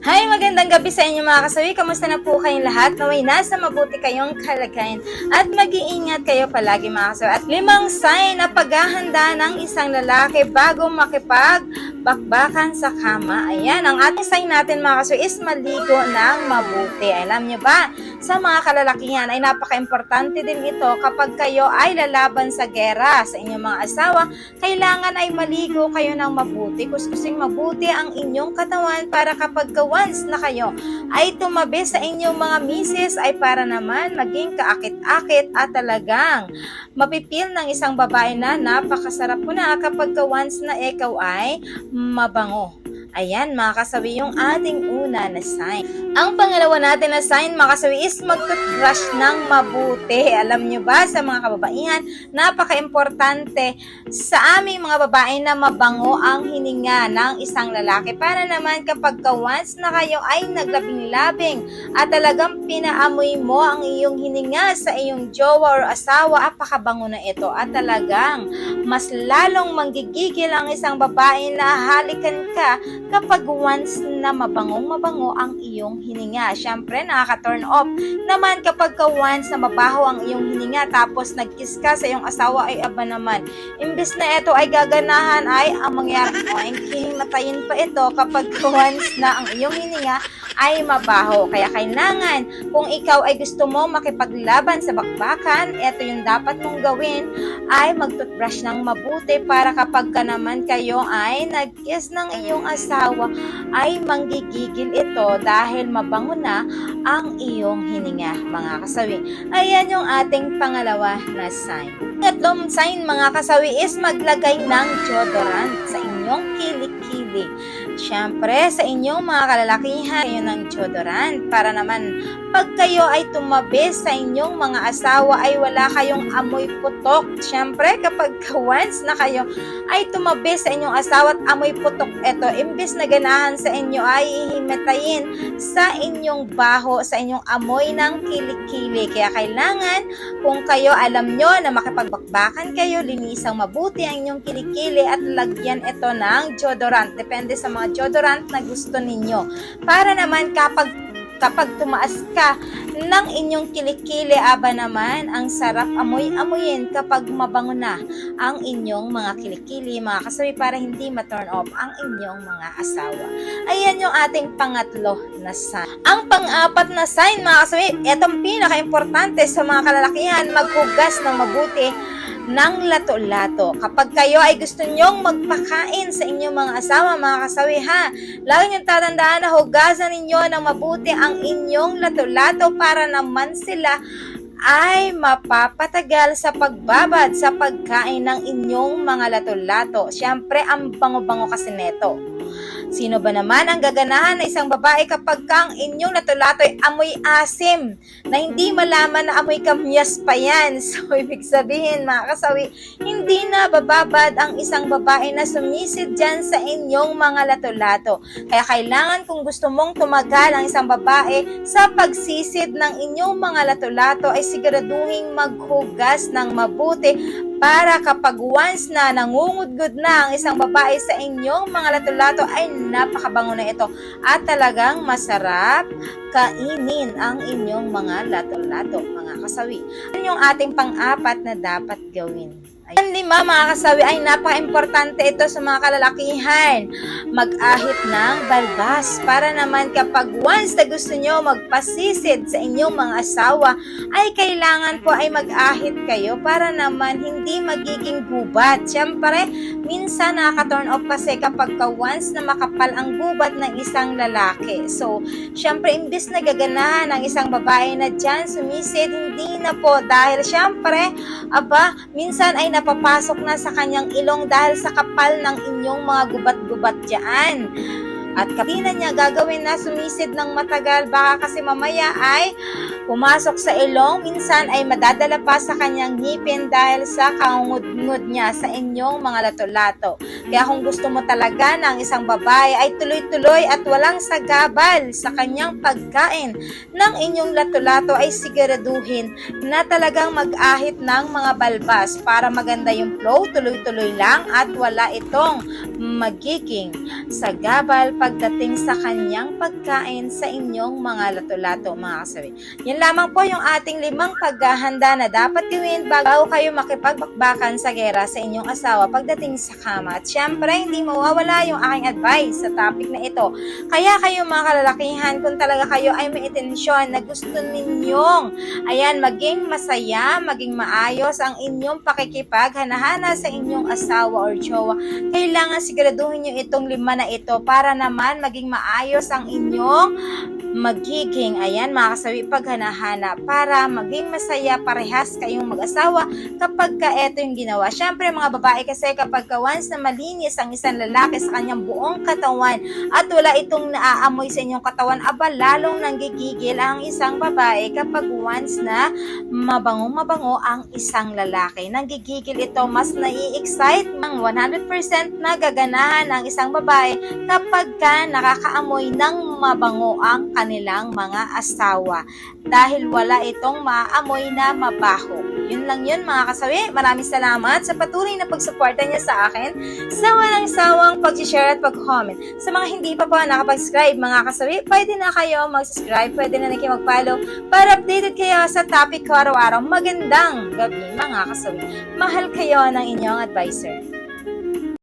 Hi, magandang gabi sa inyo mga kasawi. Kamusta na po kayong lahat? Naway nasa mabuti kayong kalagayan at mag-iingat kayo palagi mga kasawi. At limang sign na paghahanda ng isang lalaki bago makipagbakbakan sa kama. Ayan, ang ating sign natin mga kasawi is maligo ng mabuti. Alam nyo ba, sa mga kalalakihan ay napaka-importante din ito kapag kayo ay lalaban sa gera sa inyong mga asawa. Kailangan ay maligo kayo ng mabuti. Kuskusing mabuti ang inyong katawan para kapag ka once na kayo ay tumabi sa inyong mga misis ay para naman maging kaakit-akit at talagang mapipil ng isang babae na napakasarap mo na kapag ka once na ikaw ay mabango. Ayan, mga kasawi, yung ating una na sign. Ang pangalawa natin na sign, mga kasawi, is mag-toothbrush ng mabuti. Alam nyo ba, sa mga kababaihan, napaka-importante sa aming mga babae na mabango ang hininga ng isang lalaki. Para naman kapag ka once na kayo ay naglabing-labing at talagang pinaamoy mo ang iyong hininga sa iyong jowa or asawa, apakabango na ito. At talagang mas lalong manggigigil ang isang babae na halikan ka kapag once na mabangong mabango ang iyong hininga. Siyempre, nakaka-turn off naman kapag ka once na mabaho ang iyong hininga tapos nag-kiss ka sa iyong asawa ay aba naman. Imbis na ito ay gaganahan ay ang mangyari mo ay himatayin pa ito kapag ka once na ang iyong hininga ay mabaho. Kaya kailangan kung ikaw ay gusto mo makipaglaban sa bakbakan, ito yung dapat mong gawin ay mag-toothbrush ng mabuti para kapag ka naman kayo ay nag-kiss ng iyong asawa ay manggigigil ito dahil mabango na ang iyong hininga mga kasawi. Ayan yung ating pangalawa na sign. Tatlong sign mga kasawi is maglagay ng deodorant sa inyong kilikili. Siyempre, sa inyong mga kalalakihan, kayo ng deodorant para naman pag kayo ay tumabi sa inyong mga asawa ay wala kayong amoy putok. Siyempre, kapag once na kayo ay tumabi sa inyong asawa at amoy putok ito, imbis na ganahan sa inyo ay ihimatayin sa inyong baho, sa inyong amoy ng kilikili. Kaya kailangan, kung kayo alam nyo na makipagbakbakan kayo, linisang mabuti ang inyong kilikili at lagyan ito ng deodorant. Depende sa mga deodorant na gusto ninyo. Para naman kapag kapag tumaas ka ng inyong kilikili, aba naman, ang sarap amoy-amoyin kapag mabango na ang inyong mga kilikili, mga kasabi, para hindi ma-turn off ang inyong mga asawa. Ayan yung ating pangatlo na sign. Ang pang-apat na sign, mga kasabi, itong pinaka-importante sa mga kalalakihan, maghugas ng mabuti ng lato-lato. Kapag kayo ay gusto nyong magpakain sa inyong mga asawa, mga kasawi ha, lagi niyong tatandaan na hugasan ninyo ng mabuti ang inyong lato-lato para naman sila ay mapapatagal sa pagbabad sa pagkain ng inyong mga lato-lato. Siyempre, ang bango-bango kasi neto. Sino ba naman ang gaganahan na isang babae kapag kang inyong lato-lato ay amoy asim na hindi malaman na amoy kamyas pa yan? So, ibig sabihin mga kasawi, hindi na bababad ang isang babae na sumisid dyan sa inyong mga lato-lato. Kaya kailangan kung gusto mong tumagal ang isang babae sa pagsisid ng inyong mga lato-lato ay siguraduhin maghugas ng mabuti para kapag once na nangungudgod na ang isang babae sa inyong mga lato-lato ay napakabango na ito at talagang masarap kainin ang inyong mga lato-lato, mga kasawi. Ano yung ating pang-apat na dapat gawin? Ayan, lima mga kasawi ay napaka-importante ito sa mga kalalakihan. Mag-ahit ng balbas para naman kapag once na gusto nyo magpasisid sa inyong mga asawa, ay kailangan po ay mag-ahit kayo para naman hindi magiging gubat. Siyempre, minsan nakaka-turn off kasi kapag ka once na makapal ang gubat ng isang lalaki. So, siyempre, imbis na gaganahan ng isang babae na dyan sumisid, hindi na po dahil siyempre, aba, minsan ay napapasok na sa kanyang ilong dahil sa kapal ng inyong mga gubat-gubat dyan. At kapina niya gagawin na sumisid ng matagal, baka kasi mamaya ay pumasok sa ilong, minsan ay madadala pa sa kanyang ngipin dahil sa kangungud-ngud niya sa inyong mga lato-lato. Kaya kung gusto mo talaga ng isang babae ay tuloy-tuloy at walang sagabal sa kanyang pagkain ng inyong lato-lato ay siguraduhin na talagang mag-ahit ng mga balbas. Para maganda yung flow, tuloy-tuloy lang at wala itong magiging sagabal pagdating sa kanyang pagkain sa inyong mga lato-lato mga kasawi. Yan lamang po yung ating limang paghahanda na dapat gawin bago kayo makipagbakbakan sa gera sa inyong asawa pagdating sa kama. At syempre, hindi mawawala yung aking advice sa topic na ito. Kaya kayo mga kalalakihan, kung talaga kayo ay may intensyon na gusto ninyong ayan, maging masaya, maging maayos ang inyong pakikipaghana-hana sa inyong asawa or jowa, kailangan siguraduhin nyo itong lima na ito para naman maging maayos ang inyong magiging, ayan mga kasawi, paghanahana para maging masaya parehas kayong mag-asawa kapag ka ito yung ginawa. Siyempre mga babae kasi kapag ka once na malinis ang isang lalaki sa kanyang buong katawan at wala itong naaamoy sa inyong katawan, aba lalong nanggigigil ang isang babae kapag once na mabango-mabango ang isang lalaki. Nanggigigil ito, mas nai-excite ng 100% na gaganahan ng isang babae kapag ka nakakaamoy ng mabango ang kanilang mga asawa dahil wala itong maamoy na mabaho. Yun lang yun mga kasawi. Maraming salamat sa patuloy na pagsuporta niya sa akin sa walang sawang pag-share at pag-comment. Sa mga hindi pa po nakapag-subscribe mga kasawi, pwede na kayo mag-subscribe, pwede na rin kayo mag-follow para updated kayo sa topic ko araw-araw. Magandang gabi mga kasawi. Mahal kayo ng inyong advisor.